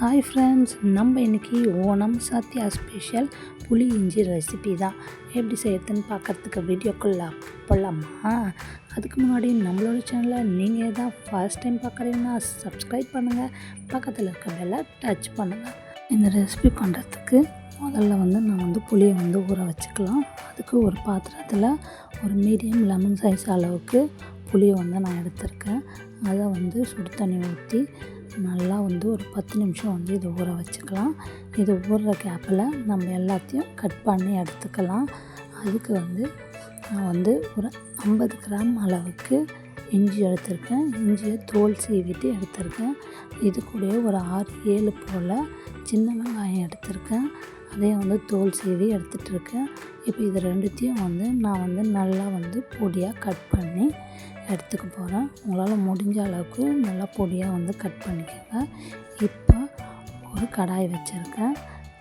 Hi friends நம்ம இன்றைக்கி Onam Sathya special புளி இஞ்சி ரெசிபி தான். எப்படி செய்யறதுன்னு பார்க்கறதுக்கு வீடியோக்குள்ள போடலாமா அதுக்கு முன்னாடி நம்மளோட சேனலை நீங்கள் தான் ஃபர்ஸ்ட் டைம் பார்க்குறீங்கன்னா சப்ஸ்கிரைப் பண்ணுங்கள் பக்கத்தில் இருக்க பெல்லை டச் பண்ணுங்கள் இந்த ரெசிபி பண்ணுறதுக்கு முதல்ல வந்து நான் வந்து புளியை வந்து ஊற வச்சுக்கலாம். அதுக்கு ஒரு பாத்திரத்தில் ஒரு மீடியம் லெமன் சைஸ் அளவுக்கு புளியை வந்து நான் எடுத்திருக்கேன். அதை வந்து சுடு தண்ணி ஊற்றி நல்லா வந்து ஒரு பத்து நிமிஷம் வந்து இதை ஊற வச்சுக்கலாம். இது ஊறுற கேப்பில் நம்ம எல்லாத்தையும் கட் பண்ணி எடுத்துக்கலாம். அதுக்கு வந்து நான் வந்து ஒரு ஐம்பது கிராம் அளவுக்கு இஞ்சி எடுத்திருக்கேன். இஞ்சியை தோல் சீவிட்டு எடுத்திருக்கேன். இது கூட ஒரு ஆறு ஏழு போல் சின்ன வெங்காயம் எடுத்திருக்கேன். அதையும் வந்து தோல் சீவி எடுத்துகிட்ருக்கேன். இப்போ இது ரெண்டுத்தையும் வந்து நான் வந்து நல்லா வந்து பொடியாக கட் பண்ணி எடுத்துக்க போகிறேன். உங்களால் முடிஞ்ச அளவுக்கு நல்லா பொடியாக வந்து கட் பண்ணிக்கோங்க. இப்போ ஒரு கடாய் வச்சுருக்கேன்.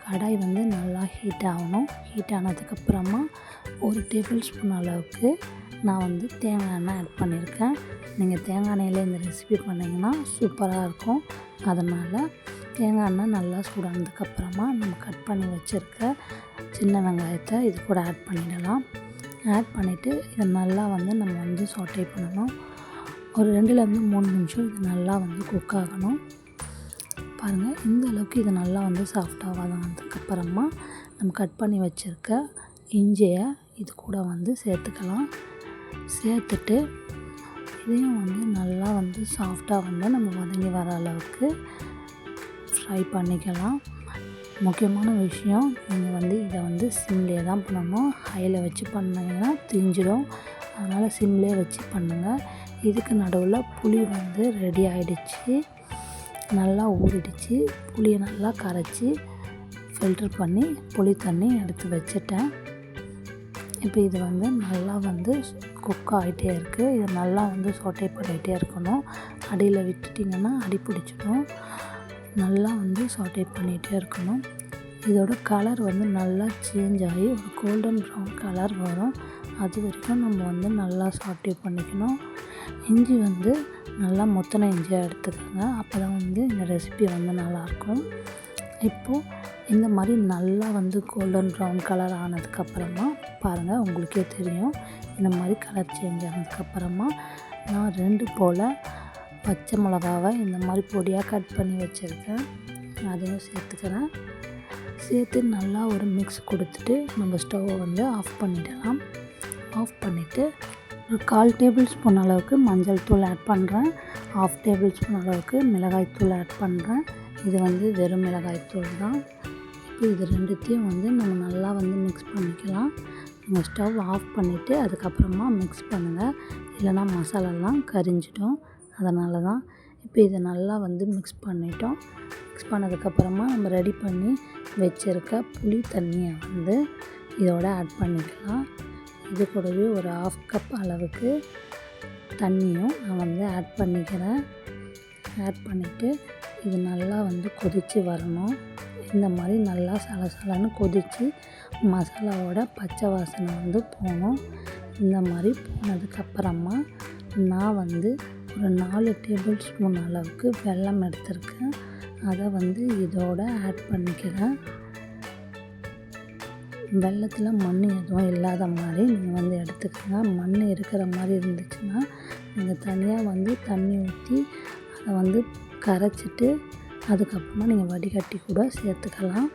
கடாய் வந்து நல்லா ஹீட் ஆகணும் ஹீட் ஆனதுக்கப்புறமா ஒரு டேபிள் ஸ்பூன் அளவுக்கு நான் வந்து தேங்காய் எண்ணெய் ஆட் பண்ணியிருக்கேன். நீங்கள் தேங்காய் எண்ணெயில் இந்த ரெசிபி பண்ணிங்கன்னா சூப்பராக இருக்கும். அதனால் தேங்காய் எண்ணெய் நல்லா சூடானதுக்கப்புறமா நம்ம கட் பண்ணி வச்சுருக்க சின்ன வெங்காயத்தை இது கூட ஆட் பண்ணிடலாம். ஆட் பண்ணிவிட்டு இதை நல்லா வந்து நம்ம வந்து சாட்டை பண்ணணும். ஒரு ரெண்டுலேருந்து மூணு நிமிஷம் இது நல்லா வந்து குக் ஆகணும். பாருங்கள் இந்த அளவுக்கு இது நல்லா வந்து சாஃப்டாகாததுக்கப்புறமா நம்ம கட் பண்ணி வச்சுருக்க இஞ்சியை இது கூட வந்து சேர்த்துக்கலாம். சேர்த்துட்டு இதையும் வந்து நல்லா வந்து சாஃப்டாக வந்து நம்ம வதங்கி வர அளவுக்கு ஃப்ரை பண்ணிக்கலாம். முக்கியமான விஷயம் நீங்கள் வந்து இதை வந்து சிம்லேயே தான் பண்ணணும். ஹையில் வச்சு பண்ணிங்கன்னா திஞ்சிடும். அதனால் சிம்லேயே வச்சு பண்ணுங்கள் இதுக்கு நடுவில் புளி வந்து ரெடி ஆகிடுச்சு நல்லா ஊறிடுச்சு. புளியை நல்லா கரைச்சி ஃபில்டர் பண்ணி புளி தண்ணி எடுத்து வச்சுட்டேன். இப்போ இது வந்து நல்லா வந்து குக் ஆகிட்டே இருக்குது இது நல்லா வந்து சோட்டை பண்ணிகிட்டே இருக்கணும். அடியில் விட்டுட்டிங்கன்னா அடி பிடிச்சிடும். நல்லா வந்து சாட்டே பண்ணிகிட்டே இருக்கணும். இதோட கலர் வந்து நல்லா சேஞ்ச் ஆகி ஒரு கோல்டன் ப்ரௌன் கலர் வரும். அது வரைக்கும் நம்ம வந்து நல்லா சாட்டே பண்ணிக்கணும். இஞ்சி வந்து நல்லா மொத்தனை இஞ்சியாக எடுத்துக்கோங்க. அப்போ தான் வந்து இந்த ரெசிபி வந்து நல்லாயிருக்கும். இப்போது இந்த மாதிரி நல்லா வந்து கோல்டன் ப்ரௌன் கலர் ஆனதுக்கப்புறமா பாருங்கள் உங்களுக்கே தெரியும். இந்த மாதிரி கலர் சேஞ்ச் ஆனதுக்கப்புறமா நான் ரெண்டு போல் பச்சை மிளகாவை இந்த மாதிரி பொடியாக கட் பண்ணி வச்சுருக்கேன். அதையும் சேர்த்துக்கிறேன். சேர்த்து நல்லா ஒரு மிக்ஸ் கொடுத்துட்டு நம்ம ஸ்டவ்வை வந்து ஆஃப் பண்ணிடலாம். ஆஃப் பண்ணிவிட்டு ஒரு கால் டேபிள் ஸ்பூன் அளவுக்கு மஞ்சள் தூள் ஆட் பண்ணுறேன் ஆஃப் டேபிள் ஸ்பூன் அளவுக்கு மிளகாய் தூள் ஆட் பண்ணுறேன் இது வந்து வெறும் மிளகாய் தூள் தான். இப்போ இது ரெண்டுத்தையும் வந்து நம்ம நல்லா வந்து மிக்ஸ் பண்ணிக்கலாம். ஸ்டவ் ஆஃப் பண்ணிவிட்டு அதுக்கப்புறமா மிக்ஸ் பண்ணுங்கள் இல்லைனா மசாலாலாம் கரிஞ்சிடும். அதனால தான் இப்போ இதை நல்லா வந்து மிக்ஸ் பண்ணிட்டோம். மிக்ஸ் பண்ணதுக்கப்புறமா நம்ம ரெடி பண்ணி வச்சுருக்க புளி தண்ணியை வந்து இதோட ஆட் பண்ணிக்கலாம். இது கூடவே ஒரு ஆஃப் கப் அளவுக்கு தண்ணியும் நான் வந்து ஆட் பண்ணிக்கிறேன். ஆட் பண்ணிவிட்டு இது நல்லா வந்து கொதித்து வரணும். இந்த மாதிரி நல்லா சலசலன்னு கொதித்து மசாலாவோட பச்சை வாசனை வந்து போகணும். இந்த மாதிரி போனதுக்கப்புறமா நான் வந்து ஒரு நாலு டேபிள் ஸ்பூன் அளவுக்கு வெல்லம் எடுத்திருக்கேன். அதை வந்து இதோட ஆட் பண்ணிக்கிறேன். வெள்ளத்தில் மண் எதுவும் இல்லாத மாதிரி நீங்கள் வந்து எடுத்துக்கோங்க. மண் இருக்கிற மாதிரி இருந்துச்சுன்னா நீங்கள் தனியாக வந்து தண்ணி ஊற்றி அதை வந்து கரைச்சிட்டு அதுக்கப்புறமா நீங்கள் வடிகட்டி கூட சேர்த்துக்கலாம்.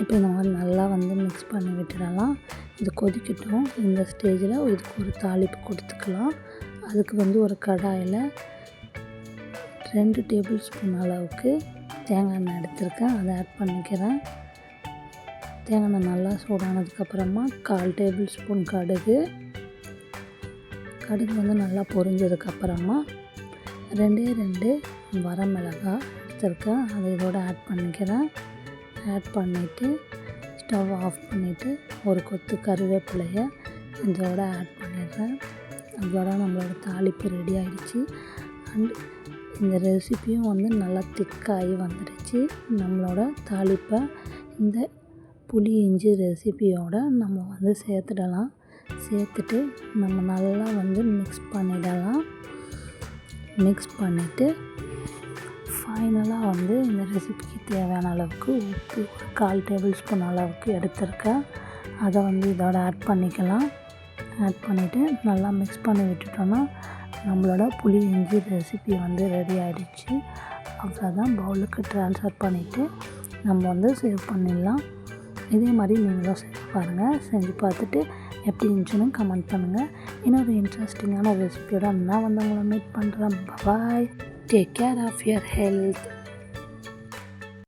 இப்போ இந்த மாதிரி நல்லா வந்து மிக்ஸ் பண்ணி விட்டுடலாம். இது கொதிக்கட்டும். இந்த ஸ்டேஜில் இதுக்கு ஒரு தாளிப்பு கொடுத்துக்கலாம். அதுக்கு வந்து ஒரு கடாயில் ரெண்டு டேபிள் ஸ்பூன் அளவுக்கு தேங்காய் எண்ணெய் எடுத்திருக்கேன். அதை ஆட் பண்ணிக்கிறேன். தேங்காய் எண்ணெய் நல்லா சூடானதுக்கப்புறமா கால் டேபிள் ஸ்பூன் கடுகு. கடுகு வந்து நல்லா பொரிஞ்சதுக்கப்புறமா ரெண்டே ரெண்டு வரமிளகாய் எடுத்துருக்கேன் அதை இதோட ஆட் பண்ணிக்கிறேன். ஆட் பண்ணிவிட்டு ஸ்டவ் ஆஃப் பண்ணிவிட்டு ஒரு கொத்து கருவேப்பிலையை இதோட ஆட் பண்ணிடுறேன். அதோட நம்மளோட தாளிப்பு ரெடி ஆகிடுச்சு அண்ட் இந்த ரெசிப்பியும் வந்து நல்லா திக்காகி வந்துடுச்சு. நம்மளோட தாளிப்பை இந்த புளி இஞ்சி ரெசிப்பியோடு நம்ம வந்து சேர்த்துடலாம். சேர்த்துட்டு நம்ம நல்லா வந்து மிக்ஸ் பண்ணிடலாம். மிக்ஸ் பண்ணிவிட்டு ஃபைனலாக வந்து இந்த ரெசிபிக்கு தேவையான அளவுக்கு உப்பு ஒரு கால் டேபிள் ஸ்பூன் அளவுக்கு எடுத்திருக்கேன். அதை வந்து இதோட ஆட் பண்ணிக்கலாம். ஆட் பண்ணிவிட்டு நல்லா மிக்ஸ் பண்ணி விட்டுட்டோன்னா நம்மளோட புளி இஞ்சி ரெசிபி வந்து ரெடி ஆகிடுச்சு அவ்வளோதான் பவுலுக்கு ட்ரான்ஸ்ஃபர் பண்ணிவிட்டு நம்ம வந்து சேவ் பண்ணிடலாம். இதே மாதிரி நீங்களும் செஞ்சு பாருங்கள் செஞ்சு பார்த்துட்டு எப்படி இருந்துச்சுன்னு கமெண்ட் பண்ணுங்கள் இன்னொரு இன்ட்ரெஸ்டிங்கான ரெசிபியோட நான் வந்து உங்களை மீட் பண்ணுறேன் பாய் Take care of your health.